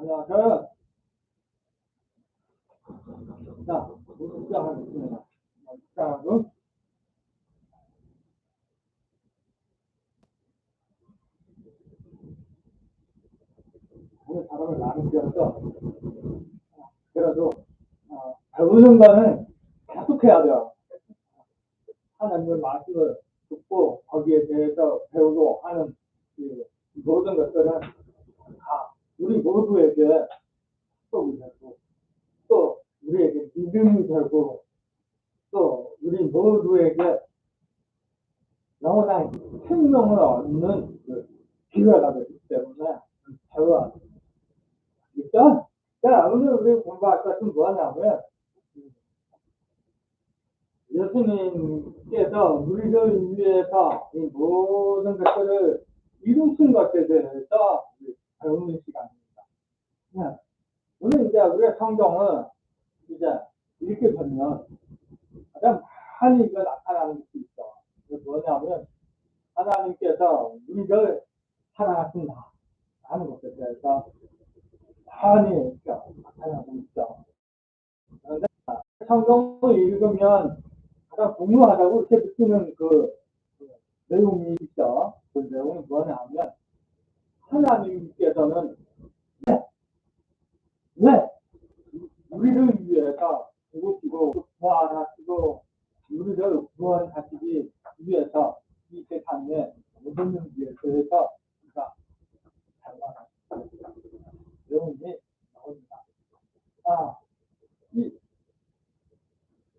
안녕하세요. 어, 거는 계속해야 돼요. 하나님의 말씀을 듣고 거기에 대해서 배우고 하는 이 모든 것들은 다 우리 모두에게 축복이 되고 또 우리에게 믿음이 되고 또 우리 모두에게 영원한 생명을 얻는 그 기회가 되기 때문에 배워야 돼요. 있죠? 자, 오늘 우리 공부할 것은 뭐냐면 예수님께서 우리를 위해서 이 모든 것들을 이루신 것에 대해서 배우는 시간입니다. 네. 오늘 이제 우리가 성경을 이제 이렇게 보면 가장 많이 이거 나타나는 것이 있어. 그게 뭐냐면 하나님께서 우리를 사랑하신다 하는 것에 대해서 많이 나타나고 있죠. 그런데 성경을 읽으면 가장 공유하다고 이렇게 느끼는 그, 그 내용이 있죠. 그 내용이 뭐냐면 하나님께서는 왜, 왜 우리를 위해서 죽으시고 부활하시고 우리를 구원하시기 위해서 이 세상에 모든 일에 대해서 우리가 잘못하셨다. 내용이 나옵니다. 아, 이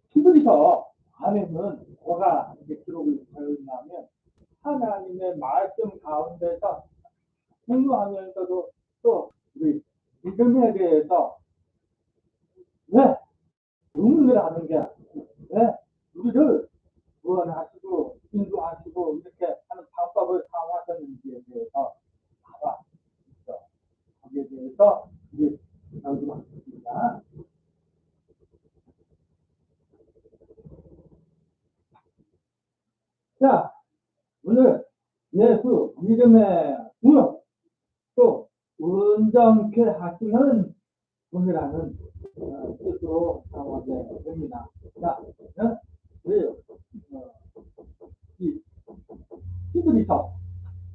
히브리서 안에는 뭐가 이렇게 기록이 되어 있냐면 하나님의 말씀 가운데서 공유하면서도 또 우리 믿음에 대해서 왜 의문을 하는 게 왜 우리를 구원하시고 인도하시고 이렇게 하는 방법을 사용하셨는지에 대해서 나와 있어. 거기에 대해서 이제 나오겠습니다. 자, 오늘 예수 믿음의 온전케 하시는 분이라는 어, 뜻으로 나오게 됩니다. 자, 어, 우리 어, 이 히브리서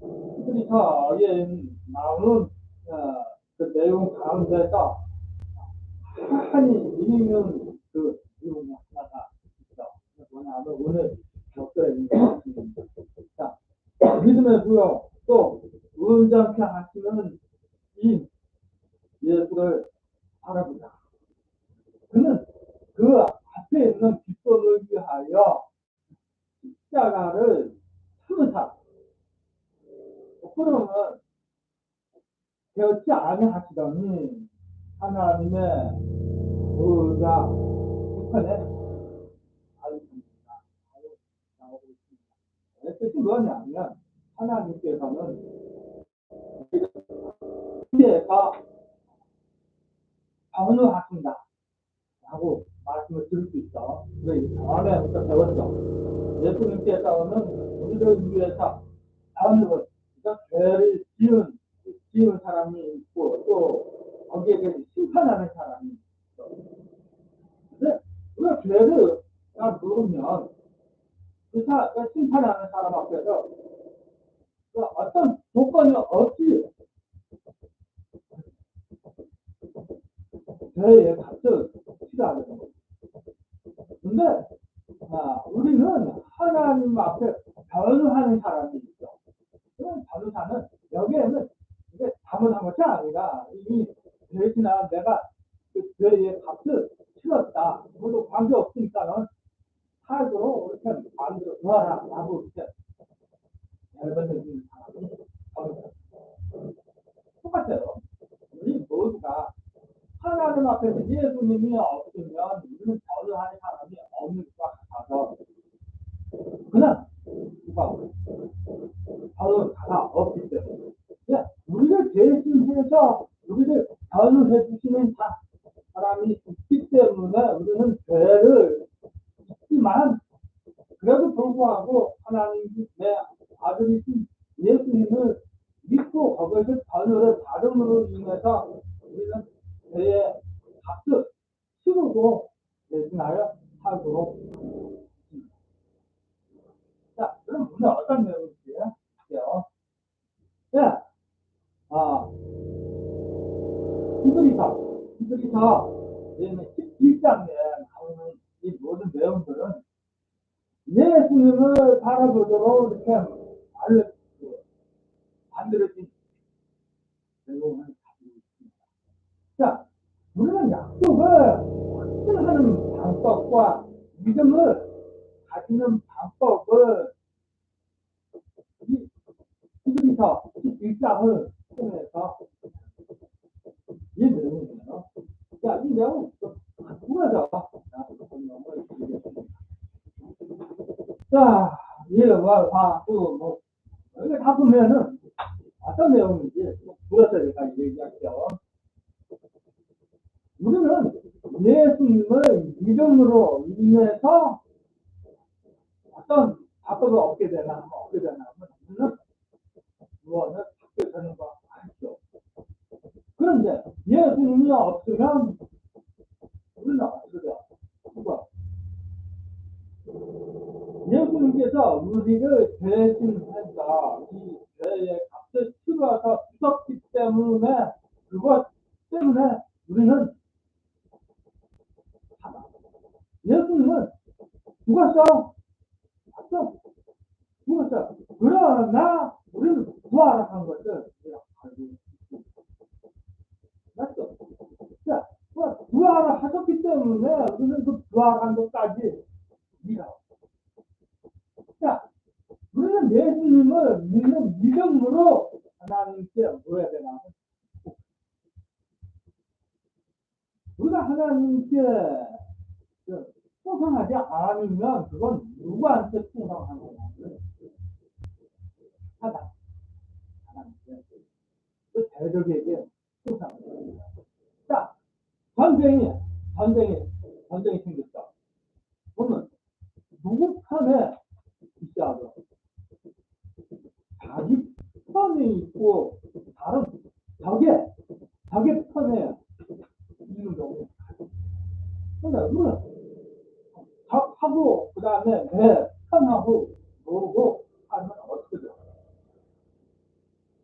히브리서에 나오는 어, 그 내용 가운데서 많이 읽는 그 내용이 하나가 있어. 뭐냐면 오늘 적절히 있는 말씀입니다. 자, 믿음의 부여 또 온전케 하시는 이 예수를 알아보자. 그는 그 앞에 있는 뒷돈을 위하여 십자가를 참으사. 그러면 되었지 아니하시더니 하나님의 의가 우편에. 나오고 있습니다. 뜻이 뭐냐면 하나님께서는 위에서 변호하신다 라고 말씀을 드릴 수 있어. 우리 전에부터 배웠죠. 예수님께서는 우리를 위해서 변호를 그러니까 죄를 지은 지은 사람이 있고 또 거기에 대해서 심판하는 사람이 있어. 근데 우리가 죄를 다 모르면 그 사, 그 심판하는 사람 앞에서 그 어떤 조건이 없이 죄의 값을 되는 거죠. 근데 아, 우리는 하나님 앞에 변호하는 사람이 있어. 그런 변호사는 여기에는 이게 잘못한 것이 아니라 이미 대신한 내가 그 죄의 값을 치렀다. 모두 관계 없으니까는 살도록 이렇게 만들어 놓아라. 라고 이렇게 열번해주는 사람이 변호사. 똑같아요. 우리 모두가 하나님 앞에서 예수님이 없으면 우리는 변호하는 사람이 없는 것 같아서 그냥 누가 변호사가 없기 때문에. 그냥 우리를 대신해서 우리를 변호해 주시는 사- 사람이 있기 때문에 우리는 죄를 있지만 그래도 불구하고 하나님이 내 아들이신 예수님을 믿고 거기에서 변호를 받음으로 인해서 우리는 배에 값을 치르고 대신하여 살도록 했습니다. 자, 그럼 오늘 어떤 내용인지 볼게요. 네, 아, 히브리서, 히브리서, 얘는 11장에 나오는 이 모든 내용들은 예수님을 바라보도록 이렇게 알려, 그, 만들어진 가지고 있습니다. 자, 우리는 약속을 확증하는 방법과 믿음을 가지는 방법을 이 히브리서 11장을 통해서 이 내용이에요. 자, 이 내용을 바꾸면서 설명을 드리겠습니다. 자, 예 와 화 수 뭐 이렇게 다 보면은 어떤 내용인지 제가 얘기할게요. 우리는 예수님을 믿음으로 인해서 어떤 답을 얻게 되나 얻게 되나 하면 구원을 받게 되는 거 아니죠. 그런데 예수님이 없으면 우리는 어떻게 돼요? 죽어. 예수님께서 우리를 죄의 값을 치러서 죽었기 때문에 그것 때문에 우리는. 예수님은 죽었어. 맞죠? 죽었어. 그러나 우리는 부활한 것을 우리가 알고 있습니다. 맞죠? 자, 부활- 부활을 하셨기 때문에 우리는 그 부활한 것까지 믿어. 자, 우리는 예수님을 믿는 믿음으로 하나님께 뭐해야 되나? 우리가 하나님께 그 충성하지 않으면 그건 누구한테 충성하는 거냐면 하나님, 하나님께 그 대적에게 충성하는 겁니다. 자, 전쟁이 전쟁이 전쟁이 생겼다. 그러면 누구 편에 있어야죠? 자기 편에 있고 다른 적의 적의 편에 있는 경우. 근데 우리는 적하고 그 다음에 내 편하고 모르고 하면 어떻게 돼요?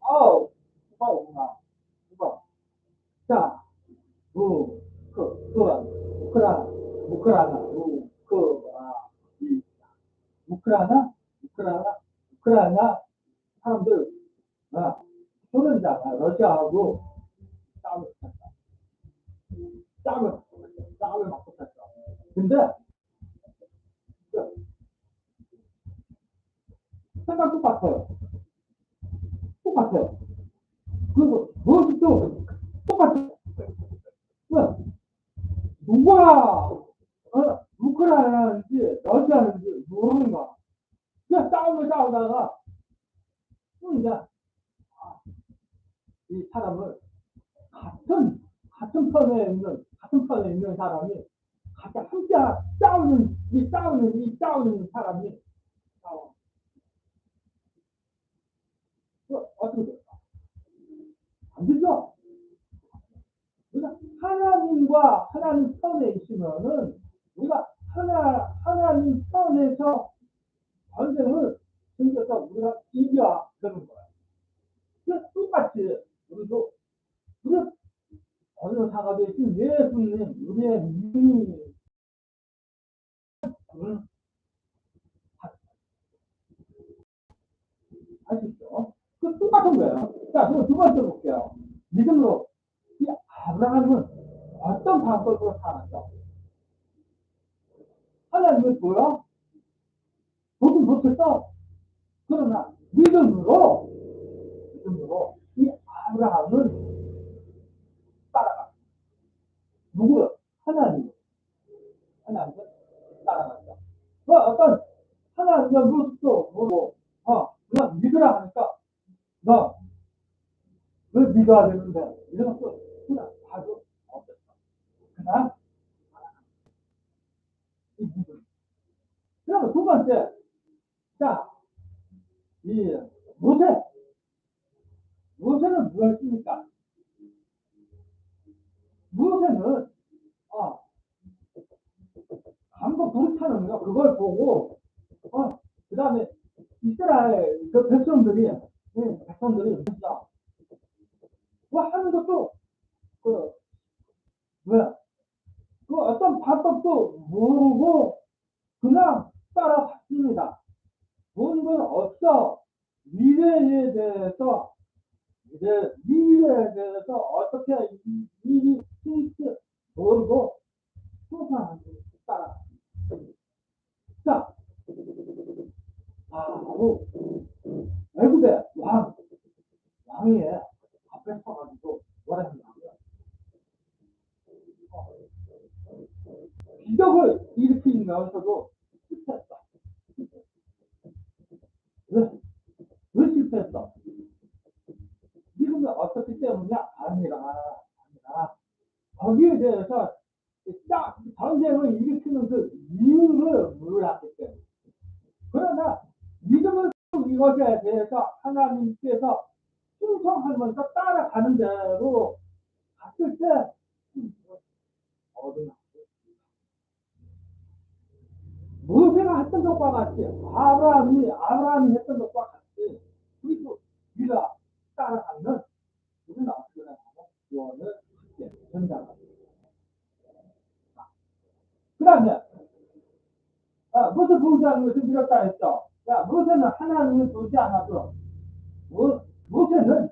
아우 누가 오구나 누가 자 무, 그, 그, 우크라, 우크라나, 우, 그, 뭐라, 이, 우크라나, 우크라나, 우크라나 사람들, 아, 소련자가 러시아하고 싸움을 했다. 싸움을, 싸움을 막 붙었어. 근데, 그, 생각 똑같아요. 똑같아요. 그리고 무엇이 또 똑같아요. 왜? 누가 어, 우크라이나인지 러시아인지 모르는 거야. 그냥 싸움을 싸우다가 또 이제 아, 이 사람을 같은 같은 편에 있는 같은 편에 있는 사람이 같이 함께 싸우는 이 싸우는 이 싸우는 사람이 싸워. 그 어떻게 될까? 안 되죠? 우리가 하나님과 하나님 편에 있으면은 우리가 하나 하나님 편에서 전쟁을 생겨서 우리가 이겨야 되는 거야. 그 똑같이 우리도 우리 어느 사가 되신 예수님 우리의 믿음이 응? 아시죠? 그 똑같은 거예요. 자, 그럼 두 번째 볼게요. 믿음으로 이 아브라함은 어떤 방법으로 살았어? 하나님을 보여? 보긴 못했어. 그러나 믿음으로, 믿음으로 이 아브라함은 따라갔어. 누구요? 하나님. 하나님을 따라갔어. 그 어떤 하나님의 모습도 모르고, 어, 그냥 믿으라 하니까, 너, 왜 믿어야 되는데? 것도 그냥 봐도 없었어. 그냥, 이 믿음. 그러면 두 번째, 자, 이 모세. 모세는 무엇입니까? 모세는 아 강도 불타는 거 그걸 보고 어 그다음에 이스라엘 그 백성들이 예, 백성들이 진짜 뭐 하는 것도 그 뭐야 그 어떤 방법도 모르고 그냥 따라갔습니다. 본건 없어 미래에 대해서 이제 미래에 대해서 어떻게 이- 일이 될지 모르고 소사하는 따라. 자, 바로 애굽의 왕, 왕이 앞에 서가지고 뭐라 했냐면 기적을 일으키면서도 실패했어. 왜? 왜 실패했어? 지금은 어떻기 때문이야? 아니라, 아니라, 거기에 대해서 딱 전쟁을 일으키는 그 이유를 몰랐기 때문에. 그러나, 믿음을 이것에 대해서 하나님께서 충성하면서 따라가는 대로 갔을 때, 어느 모세가 했던 것과 같이 아브라함이 아브라함이 했던 것과 같이 그리고 우리가 따라가면 우리는 어떻게 되냐면 구원을 받게 된다. 그 다음에 아, 모세 보지 않는 것을 믿었다 했죠. 야, 모세는 하나님을 보지 않아도 모, 모세는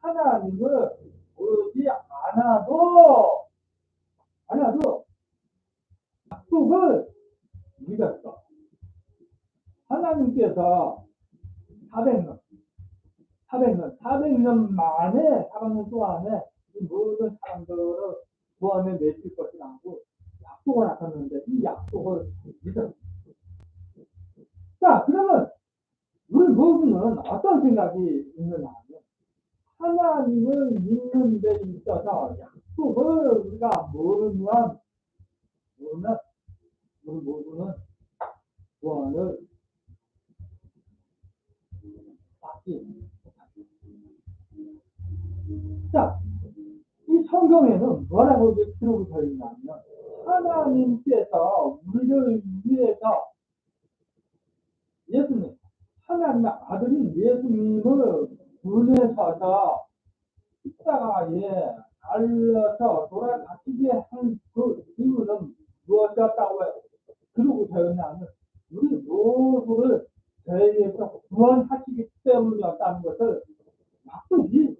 하나님을 보지 않아도 않아도 약속을 믿었어. 하나님께서 400년, 400년, 400년 만에, 400년 동안에 이 모든 사람들을 구원에 내실 것이라고 약속을 하셨는데 이 약속을 믿었어. 자, 그러면 우리 모두는 어떤 생각이 있느냐 하면 하나님을 믿는 데 있어서 약속을 우리가 모르면 모르면 우리 모두는 받지 못합니다. 자, 이 성경에는 뭐라고 기록이 되어 있냐면 하나님께서 우리를 위해서 예수님, 하나님의 아들인 예수님을 보내셔서 십자가에 달려서 돌아가시게 한 그 이유는 무엇이었다고 그러고 되었냐면 우리 모두를 죄에서 구원하시기 때문이었다는 것을 약속이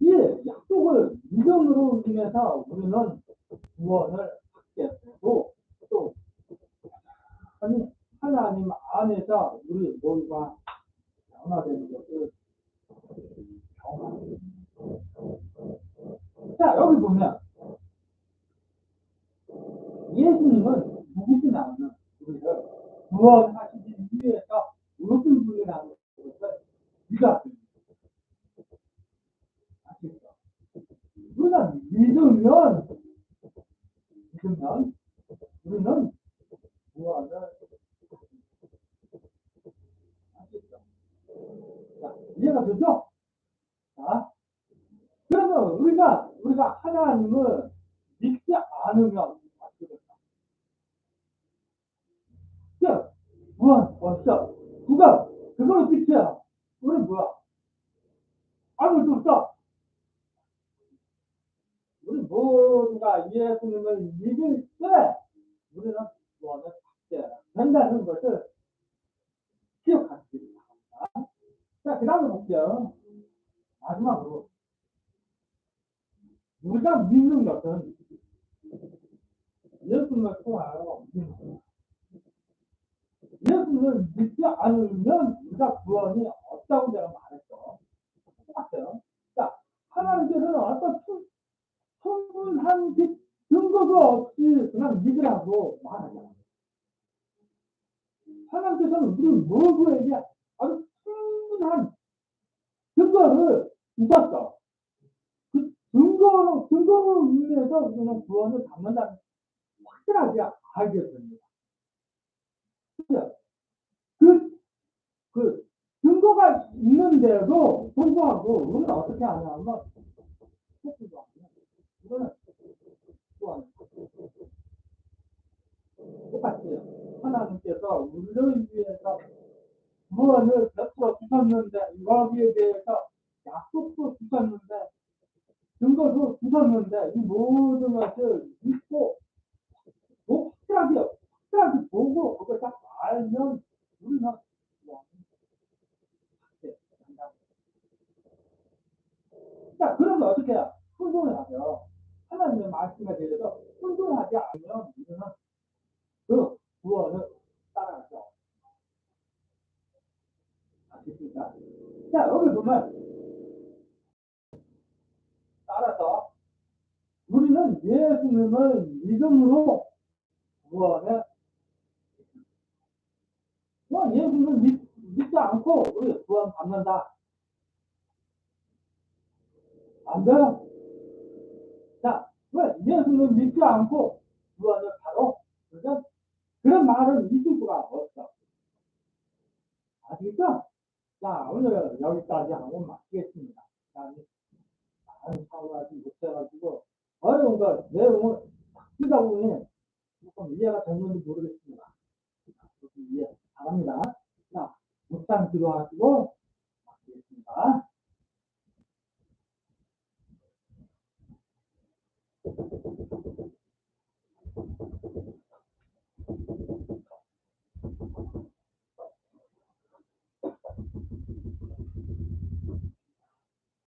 이 약속을 믿음으로 인해서 우리는 구원을 받게 되고 또 아니 하나님 안에서 우리 모두가 변화되는 것을 경험합니다. 자 여기 보면 예수님은 누구지 않으면 우리를 구원하시기 위해서 무슨 분이라는 것을 믿었습니다. 아시겠죠? 우리가 믿으면 믿으면 우리는 구원을 아시겠죠? 자, 이해가 되죠? 자, 그러면 우리가 우리가 하나님을 믿지 않으면 구원 없어. 누가 그걸 끝이야. 우리 뭐야? 아무것도 없어. 우리 모두가 예수님을 믿을 때 우리는 구원을 받게 된다는 것을 기억하시기 바랍니다. 자, 그 다음에 볼게요. 마지막으로 우리가 믿는 것은 예수님을 통하여 믿는 거 예수님을 믿지 않으면 우리가 구원이 없다고 내가 말했죠. 똑같아요. 자, 하나님께서는 어떤 충- 충분한 기- 근거도 없이 그냥 믿으라고 말하잖아요. 하나님께서는 우리 모두에게 아주 충분한 근거를 주셨어. 그 근거로, 근거로 인해서 우리는 구원을 받는다는 확실하게 알게 됩니다. 그, 그, 근거가 있는데도 불구하고 우리는 어떻게 하냐면 포크도 아니야. 이거는 또한 똑같아요. 하나님께서 우리를 위해서 구원을 베풀어 주셨는데 여기에 대해서 약속도 주셨는데 증거도 주셨는데 이 모든 것을 믿고 뭐 확실하게 확실하게 보고 그걸 딱 알면 우리는. 자 그러면 어떻게 해요? 순종을 하죠. 하나님의 말씀에 대해서 순종하지 않으면 우리는 그 구원을 따라가죠. 아시겠습니까? 자, 여기 보면, 따라서, 우리는 예수님을 믿음으로 구원을, 뭐, 예수님을 믿, 믿지 않고 우리 구원 받는다. 안 돼요. 자, 왜 예수님을 믿지 않고 구원을 바로, 그런, 그런 말은 있을 수가 없어. 아시겠죠? 자, 오늘은 여기까지 하고 마치겠습니다. 자, 많은 사고하지 못해가지고, 어려운 거, 내용을 딱 쓰다 보니 조금 이해가 됐는지 모르겠습니 다. 조금